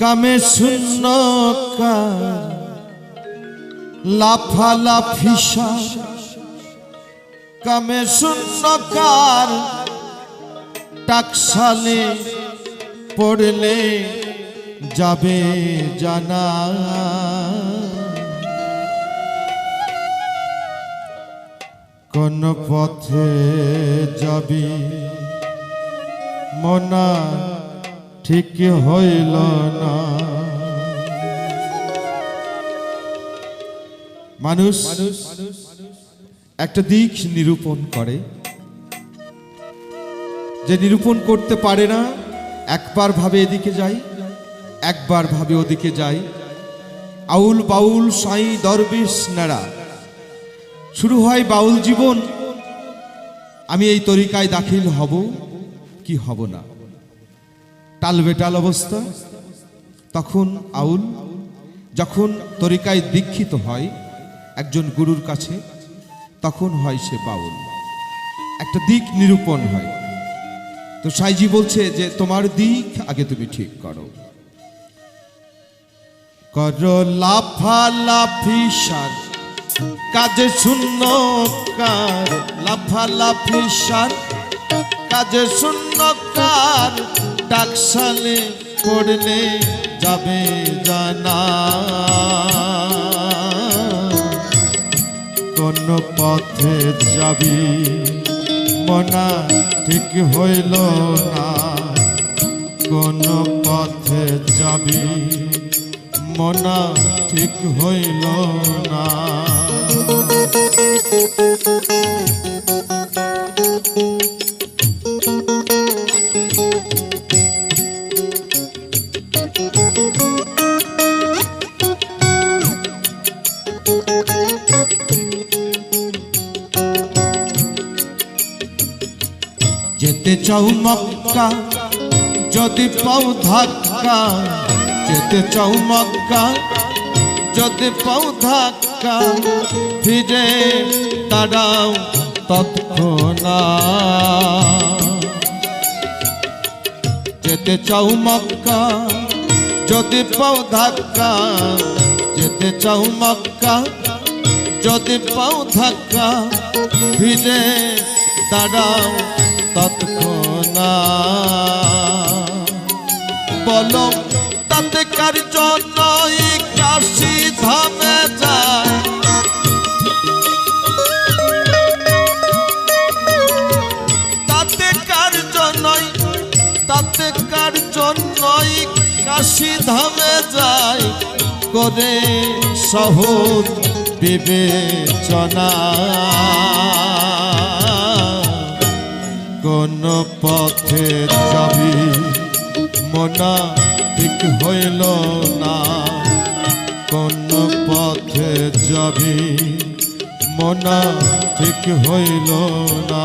কামে শূন্য লাফালাফিসা কামে শূন্য কার টাকসালে পড়লে যাবে জানা। কোন পথে যাবি মনা ঠিক হইল না। মানুষ একটা দিক নিরূপণ করে, যে নিরূপণ করতে পারে না, একবার ভাবে এদিকে যাই, একবার ভাবে ওদিকে যাই। আউল বাউল সাই দরবেশ নেড়া। শুরু হয় বাউল জীবন। আমি এই তরিকায় দাখিল হব কি হব না। টাল বেটাল অবস্থা। তখন আউল যখন তরিকায় দীক্ষিত হয় একজন গুরুর কাছে, তখন হয় সে বাউল। একটা দিক নিরূপণ হয়। তো সাইজি বলছে যে, তোমার দিক আগে তুমি ঠিক করো। করো লাফালাফি সার, কাজে শূন্য কার। লাফালাফি সার, কাজে শূন্য কার। টাকসালে পড়লে যাবে জানা। কোন পথে যাবি, মনা ঠিক হইল না। কোন পথে যাবি, মনা ঠিক হইল না। চাও মক্কা। যদি পাও ধাক্কা, যেতে চাও মক্কা। যদি পাও ধাক্কা, ফিরে দাঁড়াও তৎক্ষণা যেতে চাও মক্কা, যদি পাও ধাক্কা, যেতে চাও মক্কা। যদি পাও ধাক্কা, ফিরে দাঁড়াও তৎক্ষণা। বলো, তাতে কার জন্য কাশি ধামে যায়? তাতে কার জন্যই তাতে কার জন্যই কাশি ধামে যায়? করে সহজ বিবেচনা। কোন পথে যাবি? মনা ঠিক হইল না। কোন পথে যাবি? মনা ঠিক হইল না।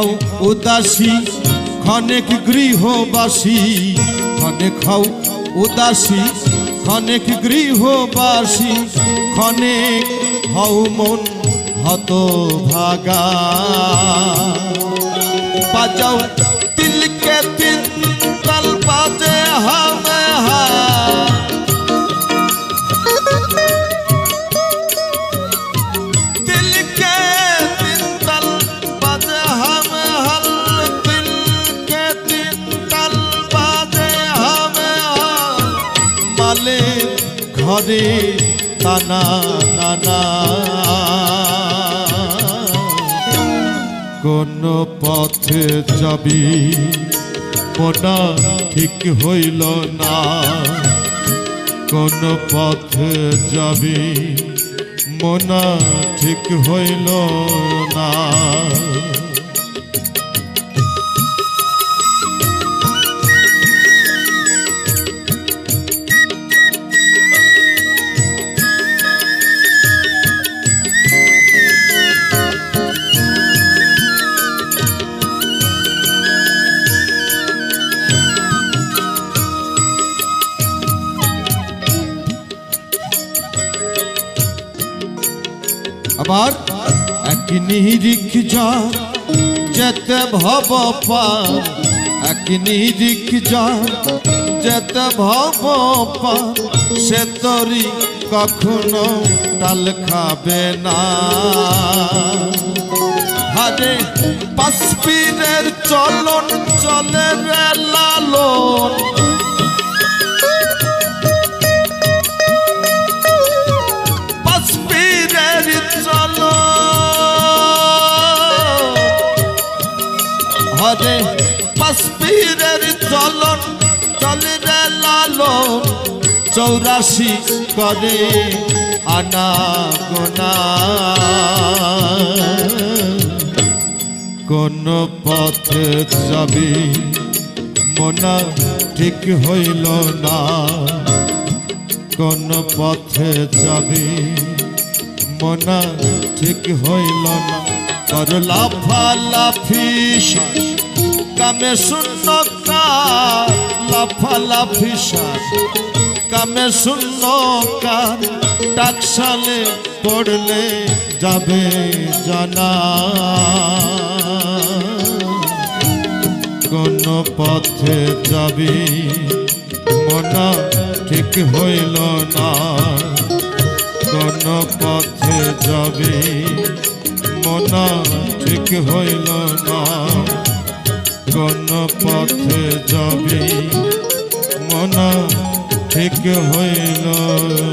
খাও উদাসী, ক্ষণেক গৃহবাসী। খনে খাও উদাসী, ক্ষণেক গৃহবাসী। ক্ষণেক হও মন হত ভাগা বাজাও ঘরে টানা নানা। কোন পথে যাবি মনা ঠিক হইল না। কোন পথে যাবি মনা ঠিক হইল না। এবার এক নিরিখ যা যেতে ভব পার। এক নিরিখ যা যেতে ভব পার। সে তরি কখনো টাল খাবে না। হারে পাসপিরের চলন চলে রে। হরে পাসপিরের চলন চলে রে লালন, চৌরাশি করে আনা গোনা কোন পথে যাবি, মনা ঠিক হইল না। কোন পথে যাবি, মনা ঠিক হইল না। কর লাফালাফি শ্বাস কামে শূন্য কার, লাফালাফি শ্বাস কামে শূন্য কার পড়লে যাবে জানা। কোন পথে যাবি, মনা ঠিক হইল না। কোন পথে যাবি, মনা ঠিক হইল না। কোন পথে যাবি মনা ঠিক হইল।